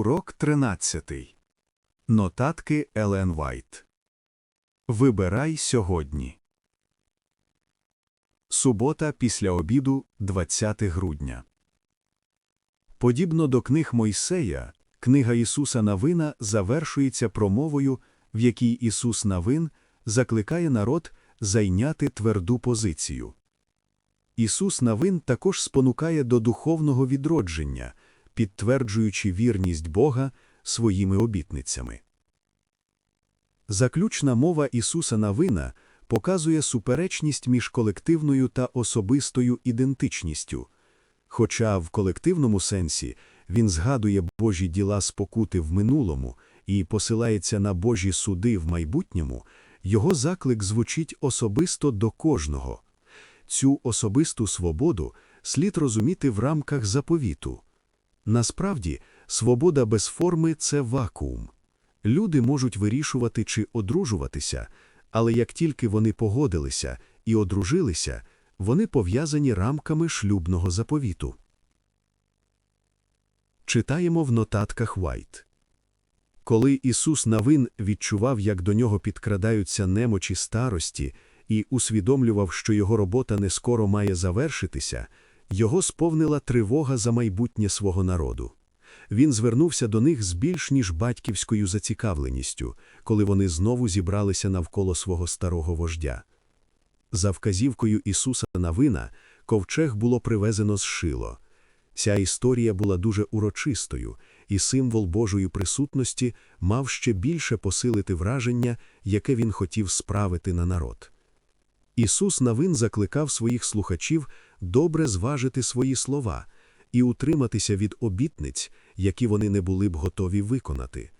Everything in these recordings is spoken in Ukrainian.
Урок 13. Нотатки Елен Вайт. Вибирай сьогодні. Субота після обіду 20 грудня. Подібно до книг Мойсея, книга Ісуса Навина завершується промовою, в якій Ісус Навин закликає народ зайняти тверду позицію. Ісус Навин також спонукає до духовного відродження, підтверджуючи вірність Бога своїми обітницями. Заключна мова Ісуса Навина показує суперечність між колективною та особистою ідентичністю. Хоча в колективному сенсі він згадує Божі діла спокути в минулому і посилається на Божі суди в майбутньому, його заклик звучить особисто до кожного. Цю особисту свободу слід розуміти в рамках заповіту. Насправді, свобода без форми це вакуум. Люди можуть вирішувати чи одружуватися, але як тільки вони погодилися і одружилися, вони пов'язані рамками шлюбного заповіту. Читаємо в нотатках Вайт. Коли Ісус Навин відчував, як до нього підкрадаються немочі старості, і усвідомлював, що його робота не скоро має завершитися, його сповнила тривога за майбутнє свого народу. Він звернувся до них з більш ніж батьківською зацікавленістю, коли вони знову зібралися навколо свого старого вождя. За вказівкою Ісуса Навина ковчег було привезено з Шило. Ця історія була дуже урочистою, і символ Божої присутності мав ще більше посилити враження, яке він хотів справити на народ. Ісус Навин закликав своїх слухачів добре зважити свої слова і утриматися від обітниць, які вони не були б готові виконати.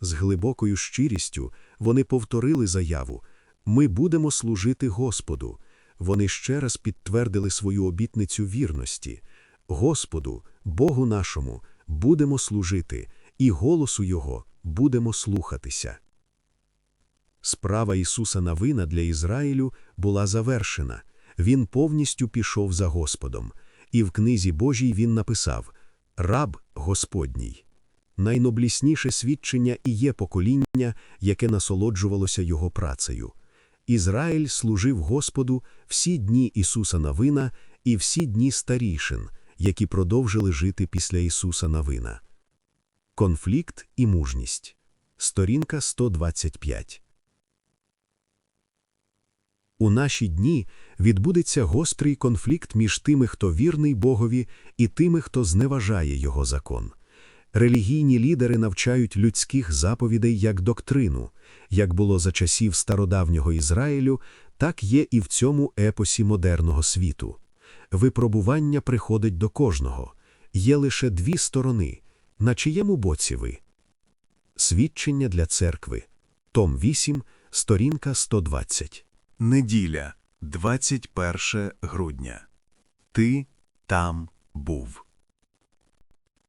З глибокою щирістю вони повторили заяву Ми будемо служити Господу. Вони ще раз підтвердили свою обітницю вірності. Господу, Богу нашому, будемо служити, і голосу Його будемо слухатися. Справа Ісуса Навина для Ізраїлю була завершена. Він повністю пішов за Господом, і в книзі Божій він написав Раб Господній. Найноблісніше свідчення і є покоління, яке насолоджувалося його працею. Ізраїль служив Господу всі дні Ісуса Навина і всі дні старішин, які продовжили жити після Ісуса Навина. Конфлікт і мужність. Сторінка 125 у наші дні відбудеться гострий конфлікт між тими, хто вірний Богові, і тими, хто зневажає його закон. Релігійні лідери навчають людських заповідей як доктрину, як було за часів стародавнього Ізраїлю, так є і в цьому епосі модерного світу. Випробування приходить до кожного, є лише дві сторони. На чиєму боці ви? Свідчення для церкви. Том 8, сторінка 120. Неділя, 21 грудня. Ти там був.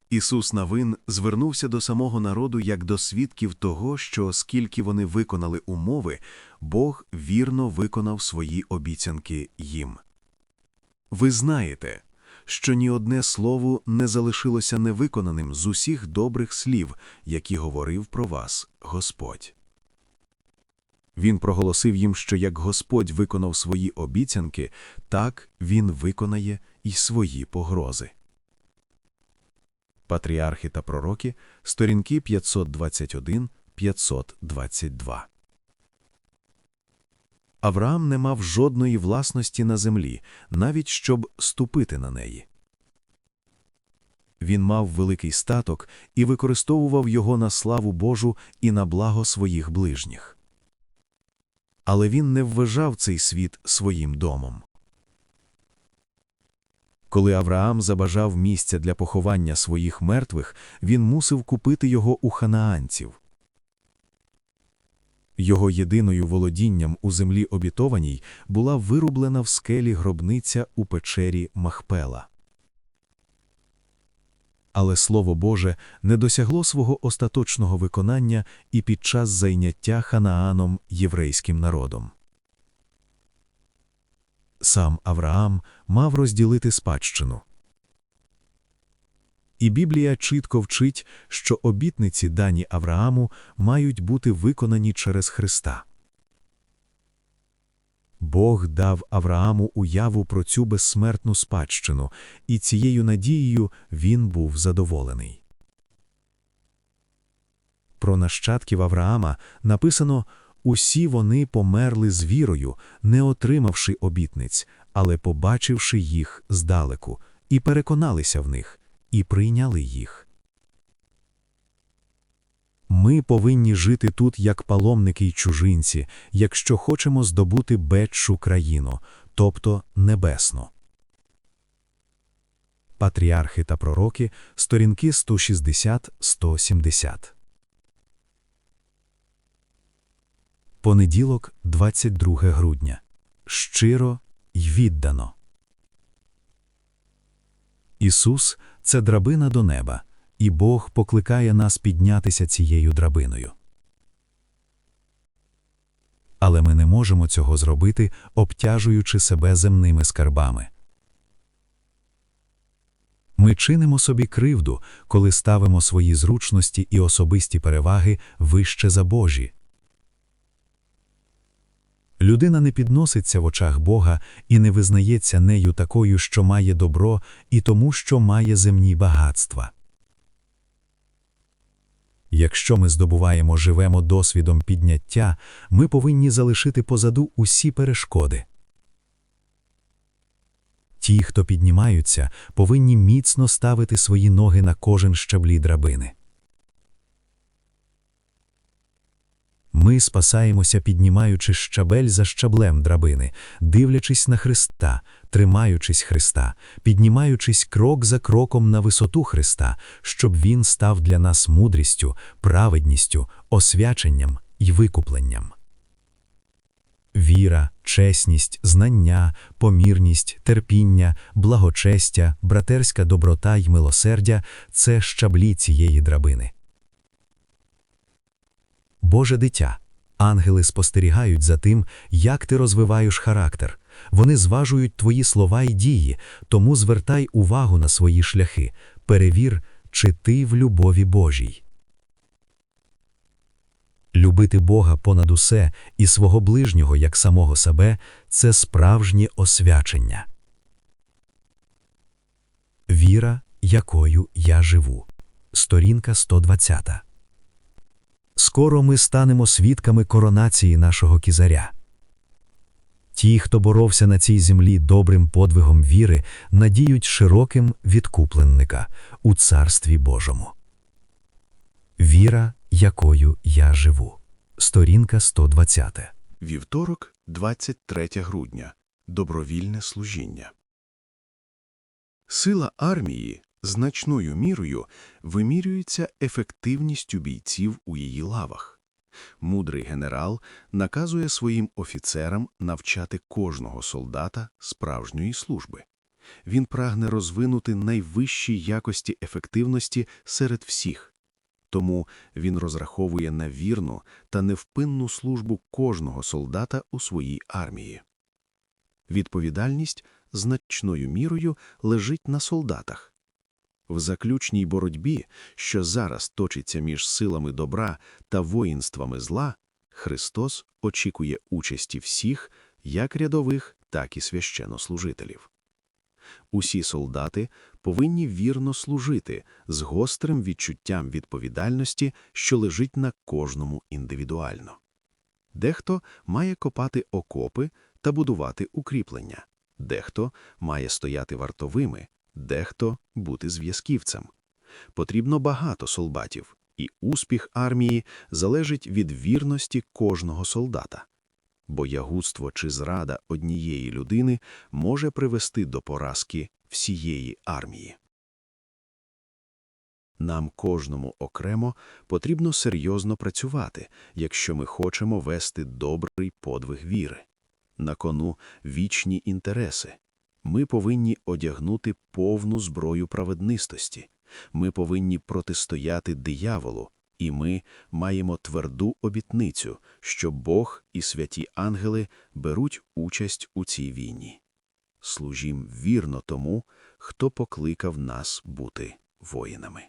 Ісус Навин звернувся до самого народу як до свідків того, що, оскільки вони виконали умови, Бог вірно виконав свої обіцянки їм. Ви знаєте, що ні одне слово не залишилося невиконаним з усіх добрих слів, які говорив про вас Господь. Він проголосив їм, що як Господь виконав свої обіцянки, так Він виконає і свої погрози. Патріархи та пророки, сторінки 521 522. Авраам не мав жодної власності на землі, навіть щоб ступити на неї. Він мав великий статок і використовував його на славу Божу і на благо своїх ближніх але він не вважав цей світ своїм домом. Коли Авраам забажав місця для поховання своїх мертвих, він мусив купити його у ханаанців. Його єдиною володінням у землі обітованій була вирублена в скелі гробниця у печері Махпела. Але Слово Боже не досягло свого остаточного виконання і під час зайняття Ханааном єврейським народом. Сам Авраам мав розділити спадщину. І Біблія чітко вчить, що обітниці, дані Аврааму, мають бути виконані через Христа. Бог дав Аврааму уяву про цю безсмертну спадщину, і цією надією він був задоволений. Про нащадків Авраама написано «Усі вони померли з вірою, не отримавши обітниць, але побачивши їх здалеку, і переконалися в них, і прийняли їх». Ми повинні жити тут як паломники й чужинці, якщо хочемо здобути бедшу країну, тобто небесну. Патріархи та пророки, сторінки 160-170. Понеділок, 22 грудня. Щиро й віддано. Ісус – це драбина до неба, і Бог покликає нас піднятися цією драбиною. Але ми не можемо цього зробити, обтяжуючи себе земними скарбами. Ми чинимо собі кривду, коли ставимо свої зручності і особисті переваги вище за Божі. Людина не підноситься в очах Бога і не визнається нею такою, що має добро, і тому, що має земні багатства. Якщо ми здобуваємо живемо досвідом підняття, ми повинні залишити позаду усі перешкоди. Ті, хто піднімаються, повинні міцно ставити свої ноги на кожен щаблі драбини. Ми спасаємося, піднімаючи щабель за щаблем драбини, дивлячись на Христа, тримаючись Христа, піднімаючись крок за кроком на висоту Христа, щоб Він став для нас мудрістю, праведністю, освяченням і викупленням. Віра, чесність, знання, помірність, терпіння, благочестя, братерська доброта й милосердя це щаблі цієї драбини. Боже дитя, ангели спостерігають за тим, як ти розвиваєш характер. Вони зважують твої слова і дії, тому звертай увагу на свої шляхи, перевір, чи ти в любові Божій. Любити Бога понад усе і свого ближнього як самого себе це справжнє освячення. Віра, якою я живу. Сторінка 120. Скоро ми станемо свідками коронації нашого кізаря. Ті, хто боровся на цій землі добрим подвигом віри, надіють широким відкупленника у Царстві Божому. Віра, якою я живу. Сторінка 120. Вівторок, 23 грудня. Добровільне служіння. Сила армії значною мірою вимірюється ефективністю бійців у її лавах. Мудрий генерал наказує своїм офіцерам навчати кожного солдата справжньої служби. Він прагне розвинути найвищі якості ефективності серед всіх. Тому він розраховує на вірну та невпинну службу кожного солдата у своїй армії. Відповідальність значною мірою лежить на солдатах. В заключній боротьбі, що зараз точиться між силами добра та воїнствами зла, Христос очікує участі всіх, як рядових, так і священнослужителів. Усі солдати повинні вірно служити з гострим відчуттям відповідальності, що лежить на кожному індивідуально. Дехто має копати окопи та будувати укріплення, дехто має стояти вартовими, дехто бути зв'язківцем. Потрібно багато солдатів, і успіх армії залежить від вірності кожного солдата. Боягудство чи зрада однієї людини може привести до поразки всієї армії. Нам кожному окремо потрібно серйозно працювати, якщо ми хочемо вести добрий подвиг віри. На кону вічні інтереси, ми повинні одягнути повну зброю праведнистості, ми повинні протистояти дияволу, і ми маємо тверду обітницю, що Бог і святі ангели беруть участь у цій війні. Служім вірно тому, хто покликав нас бути воїнами.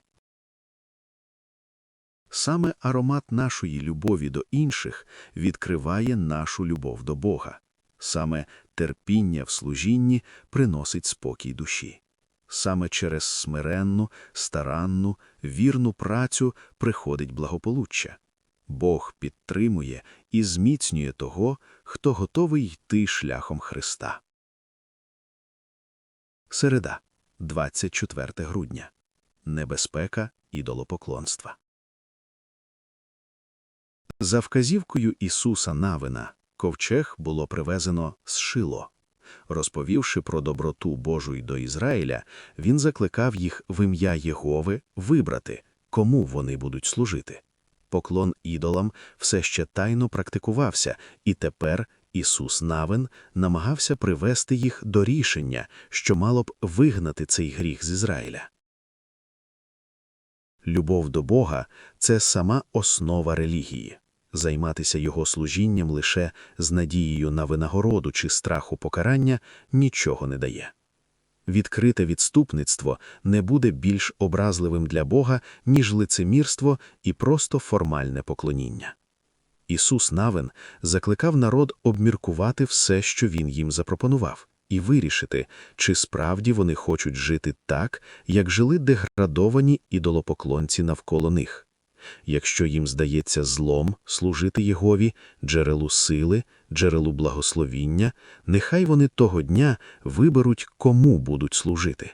Саме аромат нашої любові до інших відкриває нашу любов до Бога. Саме терпіння в служінні приносить спокій душі. Саме через смиренну, старанну, вірну працю приходить благополуччя. Бог підтримує і зміцнює того, хто готовий йти шляхом Христа. Середа, 24 грудня. Небезпека ідолопоклонства. За вказівкою Ісуса Навина ковчег було привезено з Шило. Розповівши про доброту Божу й до Ізраїля, він закликав їх в ім'я Єгови вибрати, кому вони будуть служити. Поклон ідолам все ще тайно практикувався, і тепер Ісус Навин намагався привести їх до рішення, що мало б вигнати цей гріх з Ізраїля. Любов до Бога – це сама основа релігії. Займатися його служінням лише з надією на винагороду чи страху покарання нічого не дає. Відкрите відступництво не буде більш образливим для Бога, ніж лицемірство і просто формальне поклоніння. Ісус Навин закликав народ обміркувати все, що він їм запропонував, і вирішити, чи справді вони хочуть жити так, як жили деградовані ідолопоклонці навколо них. Якщо їм здається злом служити Єгові, джерелу сили, джерелу благословіння, нехай вони того дня виберуть, кому будуть служити.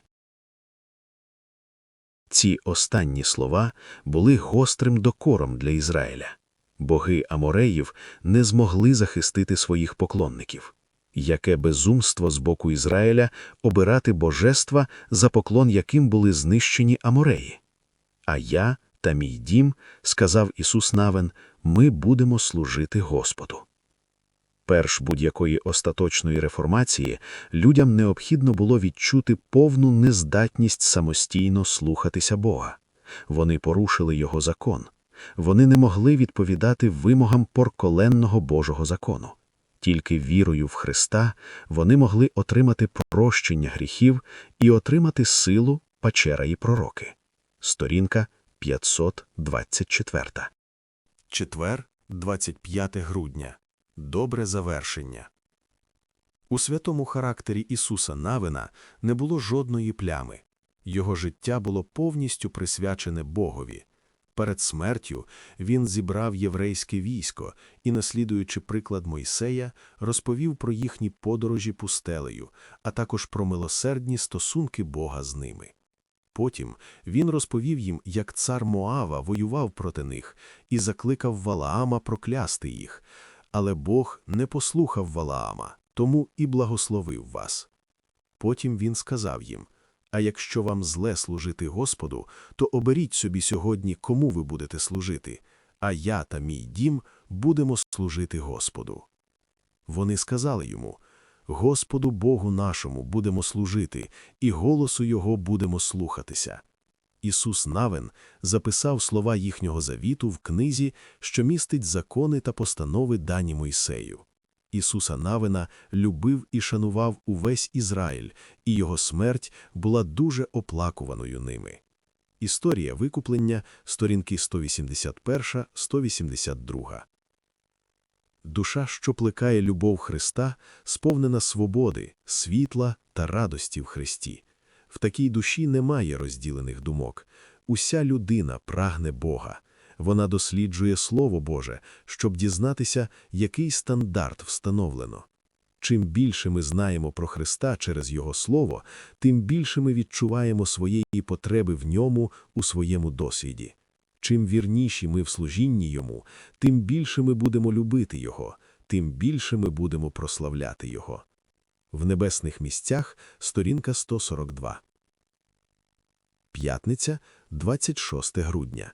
Ці останні слова були гострим докором для Ізраїля. Боги Амореїв не змогли захистити своїх поклонників. Яке безумство з боку Ізраїля обирати божества, за поклон яким були знищені Амореї. А я та мій дім, сказав Ісус Навен, ми будемо служити Господу. Перш будь-якої остаточної реформації людям необхідно було відчути повну нездатність самостійно слухатися Бога. Вони порушили Його закон. Вони не могли відповідати вимогам порколенного Божого закону. Тільки вірою в Христа вони могли отримати прощення гріхів і отримати силу пачера і пророки. Сторінка 524. Четвер, 25 грудня. Добре завершення. У святому характері Ісуса Навина не було жодної плями. Його життя було повністю присвячене Богові. Перед смертю він зібрав єврейське військо і, наслідуючи приклад Мойсея, розповів про їхні подорожі пустелею, а також про милосердні стосунки Бога з ними. Потім він розповів їм, як цар Моава воював проти них і закликав Валаама проклясти їх. Але Бог не послухав Валаама, тому і благословив вас. Потім він сказав їм, а якщо вам зле служити Господу, то оберіть собі сьогодні, кому ви будете служити, а я та мій дім будемо служити Господу. Вони сказали йому, Господу Богу нашому будемо служити, і голосу Його будемо слухатися. Ісус Навин записав слова їхнього завіту в книзі, що містить закони та постанови дані Мойсею. Ісуса Навина любив і шанував увесь Ізраїль, і його смерть була дуже оплакуваною ними. Історія викуплення, сторінки 181-182. Душа, що плекає любов Христа, сповнена свободи, світла та радості в Христі. В такій душі немає розділених думок. Уся людина прагне Бога. Вона досліджує Слово Боже, щоб дізнатися, який стандарт встановлено. Чим більше ми знаємо про Христа через Його Слово, тим більше ми відчуваємо своєї потреби в ньому у своєму досвіді. Чим вірніші ми в служінні Йому, тим більше ми будемо любити Його, тим більше ми будемо прославляти Його. В небесних місцях сторінка 142. П'ятниця, 26 грудня.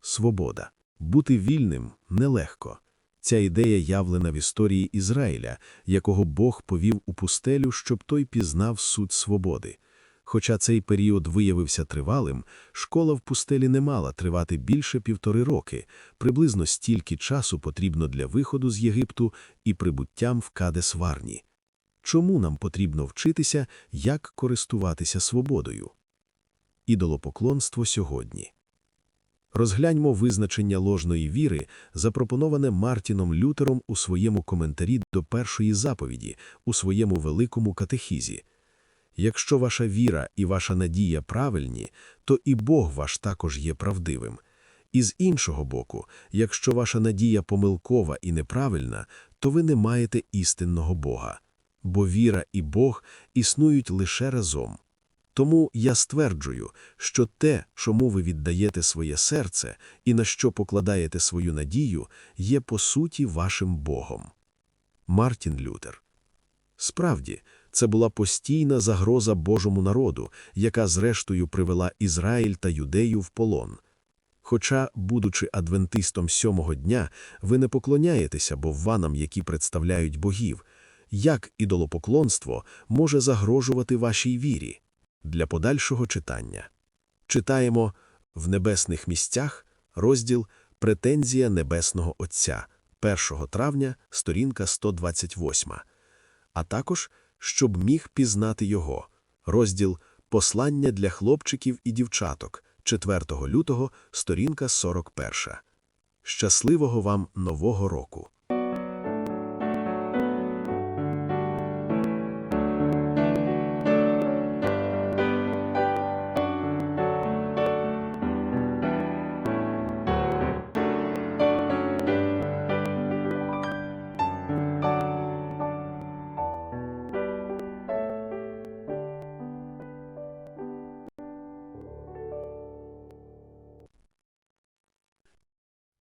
Свобода. Бути вільним нелегко. Ця ідея явлена в історії Ізраїля, якого Бог повів у пустелю, щоб той пізнав суть свободи. Хоча цей період виявився тривалим, школа в пустелі не мала тривати більше півтори роки, приблизно стільки часу потрібно для виходу з Єгипту і прибуттям в Кадес-Варні. Чому нам потрібно вчитися, як користуватися свободою? Ідолопоклонство сьогодні. Розгляньмо визначення ложної віри, запропоноване Мартіном Лютером у своєму коментарі до першої заповіді, у своєму великому катехізі. Якщо ваша віра і ваша надія правильні, то і Бог ваш також є правдивим. І з іншого боку, якщо ваша надія помилкова і неправильна, то ви не маєте істинного Бога. Бо віра і Бог існують лише разом. Тому я стверджую, що те, чому ви віддаєте своє серце і на що покладаєте свою надію, є по суті вашим Богом. Мартін Лютер Справді, це була постійна загроза Божому народу, яка зрештою привела Ізраїль та Юдею в полон. Хоча, будучи адвентистом сьомого дня, ви не поклоняєтеся бовванам, які представляють богів, як ідолопоклонство може загрожувати вашій вірі? Для подальшого читання. Читаємо «В небесних місцях» розділ «Претензія Небесного Отця» 1 травня, сторінка 128, а також «Щоб міг пізнати його» розділ «Послання для хлопчиків і дівчаток» 4 лютого, сторінка 41. Щасливого вам Нового року!